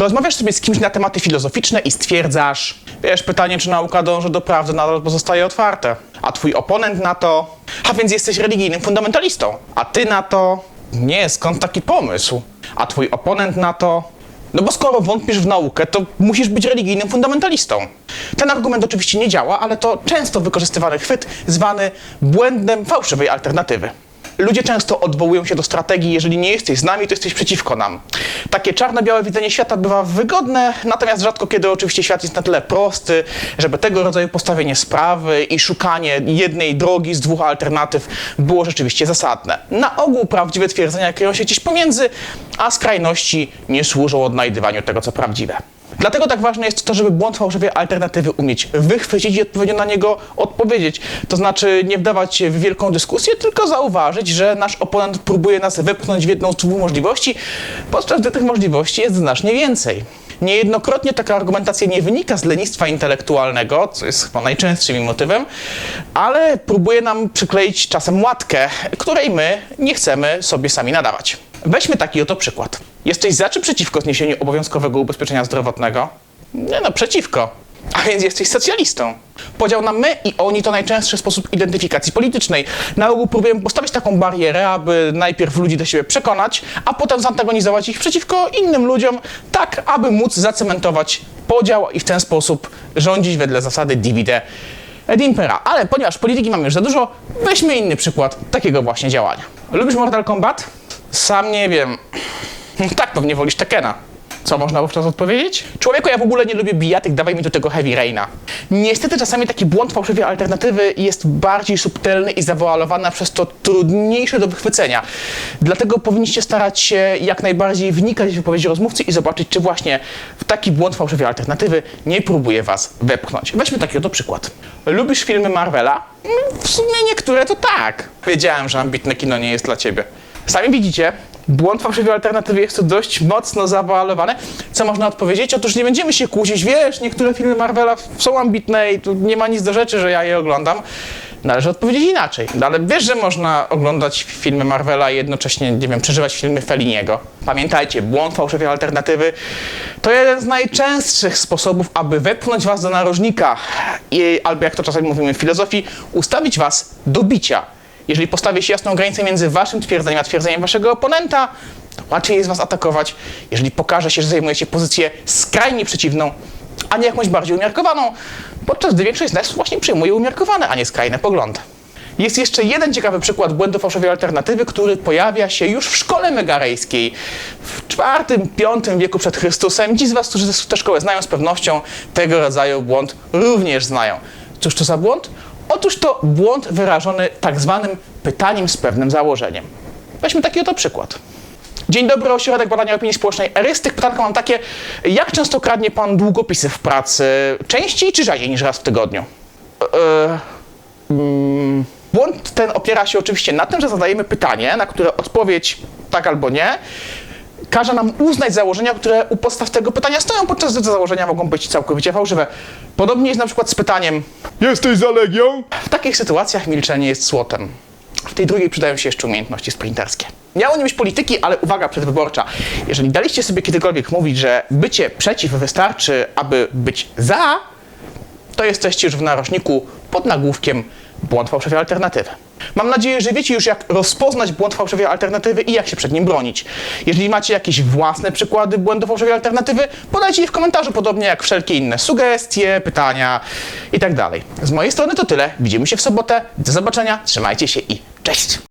Rozmawiasz sobie z kimś na tematy filozoficzne i stwierdzasz, wiesz, pytanie, czy nauka dąży do prawdy, nadal pozostaje otwarte. A twój oponent na to, a więc jesteś religijnym fundamentalistą. A ty na to, nie, skąd taki pomysł? A twój oponent na to, no bo skoro wątpisz w naukę, to musisz być religijnym fundamentalistą. Ten argument oczywiście nie działa, ale to często wykorzystywany chwyt zwany błędem fałszywej alternatywy. Ludzie często odwołują się do strategii, jeżeli nie jesteś z nami, to jesteś przeciwko nam. Takie czarno-białe widzenie świata bywa wygodne, natomiast rzadko kiedy oczywiście świat jest na tyle prosty, żeby tego rodzaju postawienie sprawy i szukanie jednej drogi z dwóch alternatyw było rzeczywiście zasadne. Na ogół prawdziwe twierdzenia kryją się gdzieś pomiędzy, a skrajności nie służą odnajdywaniu tego, co prawdziwe. Dlatego tak ważne jest to, żeby błąd fałszywej alternatywy umieć wychwycić i odpowiednio na niego odpowiedzieć. To znaczy nie wdawać się w wielką dyskusję, tylko zauważyć, że nasz oponent próbuje nas wepchnąć w jedną z dwóch możliwości, podczas gdy tych możliwości jest znacznie więcej. Niejednokrotnie taka argumentacja nie wynika z lenistwa intelektualnego, co jest chyba najczęstszym motywem, ale próbuje nam przykleić czasem łatkę, której my nie chcemy sobie sami nadawać. Weźmy taki oto przykład. Jesteś za czy przeciwko zniesieniu obowiązkowego ubezpieczenia zdrowotnego? Nie no, przeciwko. A więc jesteś socjalistą. Podział na my i oni to najczęstszy sposób identyfikacji politycznej. Na ogół próbujemy postawić taką barierę, aby najpierw ludzi do siebie przekonać, a potem zantagonizować ich przeciwko innym ludziom, tak aby móc zacementować podział i w ten sposób rządzić wedle zasady divide et impera. Ale ponieważ polityki mamy już za dużo, weźmy inny przykład takiego właśnie działania. Lubisz Mortal Kombat? Sam nie wiem. Tak, pewnie wolisz Tekena. Co można wówczas odpowiedzieć? Człowieku, ja w ogóle nie lubię bijatyk, dawaj mi do tego Heavy Raina. Niestety czasami taki błąd fałszywej alternatywy jest bardziej subtelny i zawoalowany, przez to trudniejszy do wychwycenia. Dlatego powinniście starać się jak najbardziej wnikać w wypowiedzi rozmówcy i zobaczyć, czy właśnie w taki błąd fałszywej alternatywy nie próbuje was wepchnąć. Weźmy taki oto przykład. Lubisz filmy Marvela? Mm, W sumie niektóre to tak. Wiedziałem, że ambitne kino nie jest dla ciebie. Sami widzicie, błąd fałszywej alternatywy jest tu dość mocno zawoalowany. Co można odpowiedzieć? Otóż nie będziemy się kłócić, wiesz, niektóre filmy Marvela są ambitne i tu nie ma nic do rzeczy, że ja je oglądam. Należy odpowiedzieć inaczej. No, ale wiesz, że można oglądać filmy Marvela i jednocześnie, nie wiem, przeżywać filmy Felliniego. Pamiętajcie, błąd fałszywej alternatywy to jeden z najczęstszych sposobów, aby wepchnąć was do narożnika i, albo jak to czasami mówimy w filozofii, ustawić was do bicia. Jeżeli postawi się jasną granicę między waszym twierdzeniem a twierdzeniem waszego oponenta, to łatwiej jest was atakować. Jeżeli pokaże się, że zajmujecie pozycję skrajnie przeciwną, a nie jakąś bardziej umiarkowaną, podczas gdy większość z nas właśnie przyjmuje umiarkowane, a nie skrajne poglądy. Jest jeszcze jeden ciekawy przykład błędu fałszywej alternatywy, który pojawia się już w szkole megarejskiej w IV-V wieku przed Chrystusem. Ci z Was, którzy tę szkołę znają z pewnością, tego rodzaju błąd również znają. Cóż to za błąd? Otóż to błąd wyrażony tak zwanym pytaniem z pewnym założeniem. Weźmy taki oto przykład. Dzień dobry, Ośrodek Badania Opinii Społecznej Erystyk. Pytanko mam takie, jak często kradnie Pan długopisy w pracy? Częściej czy rzadziej niż raz w tygodniu? Eee, mm, błąd ten opiera się oczywiście na tym, że zadajemy pytanie, na które odpowiedź tak albo nie każe nam uznać założenia, które u podstaw tego pytania stoją, podczas gdy te założenia mogą być całkowicie fałszywe. Podobnie jest na przykład z pytaniem, Jesteś za Legią? w takich sytuacjach milczenie jest złotem. W tej drugiej przydają się jeszcze umiejętności sprinterskie. Miało nie być polityki, ale uwaga przedwyborcza. Jeżeli daliście sobie kiedykolwiek mówić, że bycie przeciw wystarczy, aby być za, to jesteście już w narożniku pod nagłówkiem błąd fałszywej alternatywy. Mam nadzieję, że wiecie już, jak rozpoznać błąd fałszywej alternatywy i jak się przed nim bronić. Jeżeli macie jakieś własne przykłady błędu fałszywej alternatywy, podajcie je w komentarzu, podobnie jak wszelkie inne sugestie, pytania itd. Z mojej strony to tyle. Widzimy się w sobotę. Do zobaczenia. Trzymajcie się i cześć!